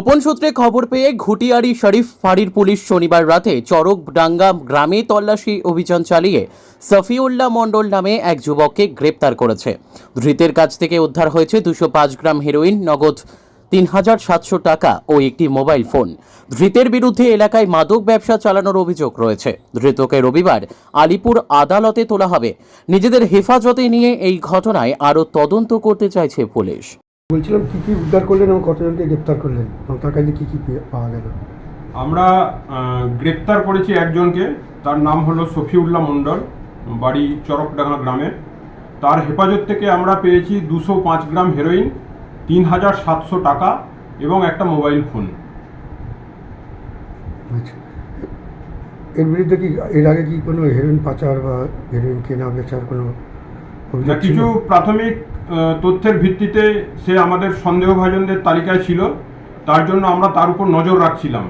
গোপন সূত্রে খবর পেয়ে ঘুটিয়ারি শরীফ ফাঁড়ির পুলিশ শনিবার রাতে চরকডাঙ্গা গ্রামে তল্লাশি অভিযান চালিয়ে সফিউল্লাহ মণ্ডল নামে এক যুবককে গ্রেপ্তার করেছে। ধৃতের কাছ থেকে উদ্ধার হয়েছে দুশো পাঁচ গ্রাম হেরোইন, নগদ তিন হাজার সাতশো টাকা ও একটি মোবাইল ফোন। ধৃতের বিরুদ্ধে এলাকায় মাদক ব্যবসা চালানোর অভিযোগ রয়েছে। ধৃতকে রবিবার আলিপুর আদালতে তোলা হবে। নিজেদের হেফাজতে নিয়ে এই ঘটনায় আরও তদন্ত করতে চাইছে পুলিশ। বলছিলাম কি কি উদ্ধার করলেন এবং কতজনকে গ্রেপ্তার করলেন? এবং তার কাছে কি কি পাওয়া গেল? আমরা গ্রেপ্তার করেছি একজনকে। তার নাম হলো সফিউল্লাহ মণ্ডল বাড়ি চরকডাঙ্গা গ্রামে। তার হেফাজত থেকে আমরা পেয়েছি দুশো পাঁচ গ্রাম হেরোইন তিন হাজার সাতশো টাকা এবং একটা মোবাইল ফোন। আচ্ছা। এর বিরুদ্ধে কি এর আগে কি কোনো হেরোইন পাচার বা হেরোইন কেনা বেচার কোনো কিছু প্রাথমিক তথ্যের ভিত্তিতে সে আমাদের সন্দেহভাজনদের তালিকায় ছিল। তার জন্য আমরা তার উপর নজর রাখছিলাম।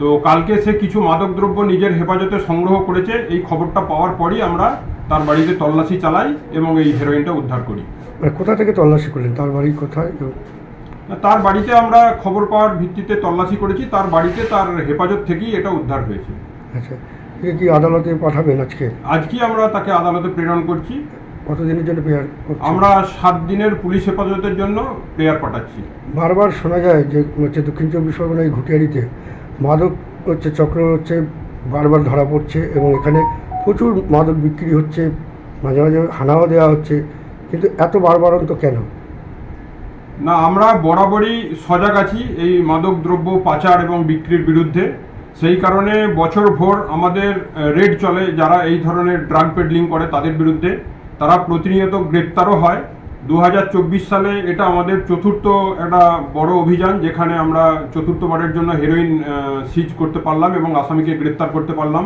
তো কালকে সে কিছু মাদকদ্রব্য নিজের হেফাজতে সংগ্রহ করেছে। এই খবরটা পাওয়ার পরই আমরা তার বাড়িতে তল্লাশি চালাই এবং এই হেরোইনটা উদ্ধার করি। মানে কোথা থেকে তল্লাশি করলেন? তার বাড়ি কোথায়? তার বাড়িতে আমরা খবর পাওয়ার ভিত্তিতে তল্লাশি করেছি। তার বাড়িতে তার হেফাজত থেকেই এটা উদ্ধার হয়েছে। আচ্ছা কি আদালতে পাঠাবেন আজকে? আজকে আমরা তাকে আদালতে প্রেরণ করছি। কতদিনের জন্য পেয়ার আমরা সাত দিনের পুলিশ হেফাজতের জন্য প্রেয়ার পাঠাচ্ছি। বারবার শোনা যায় যে হচ্ছে দক্ষিণ চব্বিশ পরগনা এই ঘুটিয়ারিতে মাদক হচ্ছে চক্র হচ্ছে বারবার ধরা পড়ছে এবং এখানে প্রচুর মাদক বিক্রি হচ্ছে মাঝে মাঝে হানাও দেওয়া হচ্ছে। কিন্তু এত বারবারন্ত কেন? না আমরা বরাবরই সজাগ আছি এই মাদক দ্রব্য পাচার এবং বিক্রির বিরুদ্ধে। সেই কারণে বছর ভোর আমাদের রেড চলে যারা এই ধরনের ড্রাগ পেডলিং করে তাদের বিরুদ্ধে। তারা প্রতিনিয়ত গ্রেপ্তারও হয়। দু হাজার চব্বিশ সালে এটা আমাদের চতুর্থ একটা বড় অভিযান, যেখানে আমরা চতুর্থবারের জন্য হেরোইন সিজ করতে পারলাম এবং আসামিকে গ্রেপ্তার করতে পারলাম।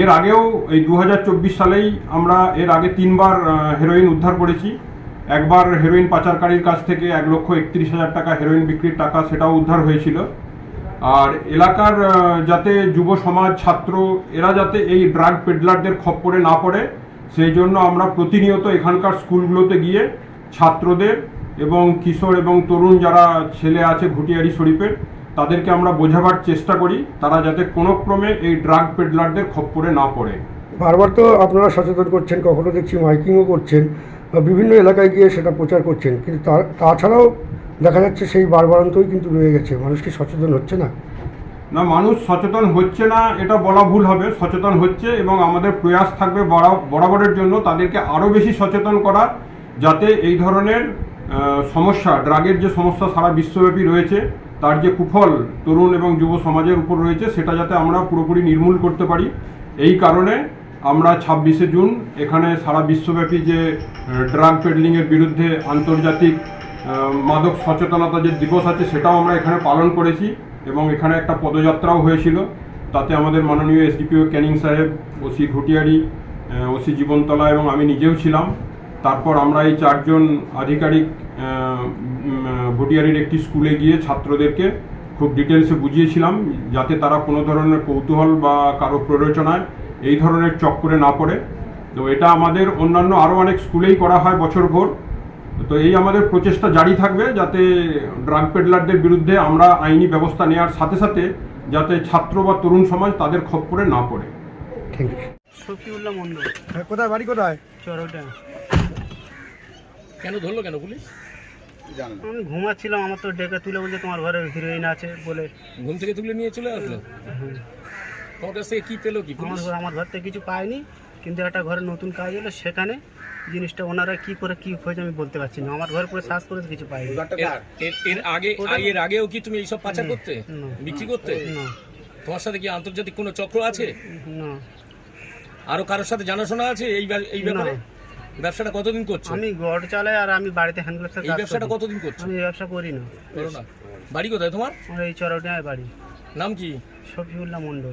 এর আগেও এই দু হাজার চব্বিশ সালেই আমরা এর আগে তিনবার হেরোইন উদ্ধার করেছি। একবার হেরোইন পাচারকারীর কাছ থেকে এক লক্ষ একত্রিশ হাজার টাকা হেরোইন বিক্রির টাকা সেটাও উদ্ধার হয়েছিল। আর এলাকার যাতে যুব সমাজ, ছাত্র, এরা যাতে এই ড্রাগ পেডলারদের খপ্পরে না পড়ে সেই জন্য আমরা প্রতিনিয়ত এখানকার স্কুলগুলোতে গিয়ে ছাত্রদের এবং কিশোর এবং তরুণ যারা ছেলে আছে ঘুটিয়ারি শরীফের, তাদেরকে আমরা বোঝাবার চেষ্টা করি, তারা যাতে কোনো ক্রমে এই ড্রাগ পেডলারদের খপ্পরে না পড়ে। বারবার তো আপনারা সচেতন করছেন, কখনো দেখছি মাইকিংও করছেন বিভিন্ন এলাকায় গিয়ে সেটা প্রচার করছেন, কিন্তু তাছাড়াও দেখা যাচ্ছে সেই বারবারন্তই কিন্তু রয়ে গেছে, মানুষ কি সচেতন হচ্ছে না? না, মানুষ সচেতন হচ্ছে না, এটা বলা ভুল হবে। সচেতন হচ্ছে এবং আমাদের প্রয়াস থাকবে বরা- বরাবরের জন্য তাদেরকে আরও বেশি সচেতন করা যাতে এই ধরনের সমস্যা, ড্রাগের যে সমস্যা সারা বিশ্বব্যাপী রয়েছে, তার যে কুফল তরুণ এবং যুব সমাজের উপর রয়েছে, সেটা যাতে আমরা পুরোপুরি নির্মূল করতে পারি। এই কারণে আমরা ছাব্বিশে জুন এখানে সারা বিশ্বব্যাপী যে ড্রাগ পেডলিংয়ের বিরুদ্ধে আন্তর্জাতিক মাদক সচেতনতা যে দিবস আছে, সেটাও আমরা এখানে পালন করেছি। এবং এখানে একটা পদযাত্রাও হয়েছিল। তাতে আমাদের মাননীয় এসডিপিও ক্যানিং সাহেব ওসি ঘুটিয়ারি ওসি জীবনতলা এবং আমি নিজেও ছিলাম। তারপর আমরা এই চারজন আধিকারিক ঘুটিয়ারির একটি স্কুলে গিয়ে ছাত্রদেরকে খুব ডিটেলসে বুঝিয়েছিলাম, যাতে তারা কোনো ধরনের কৌতূহল বা কারও প্ররোচনায় এই ধরনের চক্করে না পড়ে। তো এটা আমাদের অন্যান্য আরও অনেক স্কুলেই করা হয় বছর ভোর। তো এই আমাদের প্রচেষ্টা জারি থাকবে যাতে ড্রাগ পেডলারদের বিরুদ্ধে আমরা আইনি ব্যবস্থা নেওয়ার সাথে সাথে যাতে ছাত্র বা তরুণ সমাজ তাদের খপ্পরে না পড়ে। থ্যাংক ইউ শফিউল্লাহ মন্ডল কোথায় বাড়ি কোথায়? চরকটা কেন ধরলো কেন পুলিশ? আমি ঘুমাচ্ছিলাম আমার তো ডেকে তুলে বলছে তোমার ঘরে হিরোইন আছে বলে। ঘুম থেকে তুলে নিয়ে চলে আসলো? তোমার কাছ থেকে কি পেল কি আমার ঘর আমার ঘর থেকে কিছু পাইনি কিন্তু একটা ঘরে নতুন কাজ হলো সেখানে জিনিসটা ওনারা কি করে কি হয়েছে আমি বলতে পারছি না। আমার ঘরে পুরো শ্বাস করে কিছু পাইনি। এর- এর- এর আগে এর আগেও কি তুমি এইসব পাচার করতে? না। বিক্রি করতে? না। তোমার সাথে কি আন্তর্জাতিক কোনো চক্র আছে? না। আরও কারোর সাথে জানাশোনা আছে এই এই ব্যাপারে? ব্যবসাটা কতদিন করছ? আমি গড় চালাই আর আমি বাড়িতে হ্যান্ড গ্লাভসের এই ব্যবসাটা। কতদিন করছ? আমি এই ব্যবসা করি না। করো না। বাড়ি কোথায় তোমার? আমার এই চরকটায় বাড়ি। নাম কি? শফিউল্লাহ মন্ডল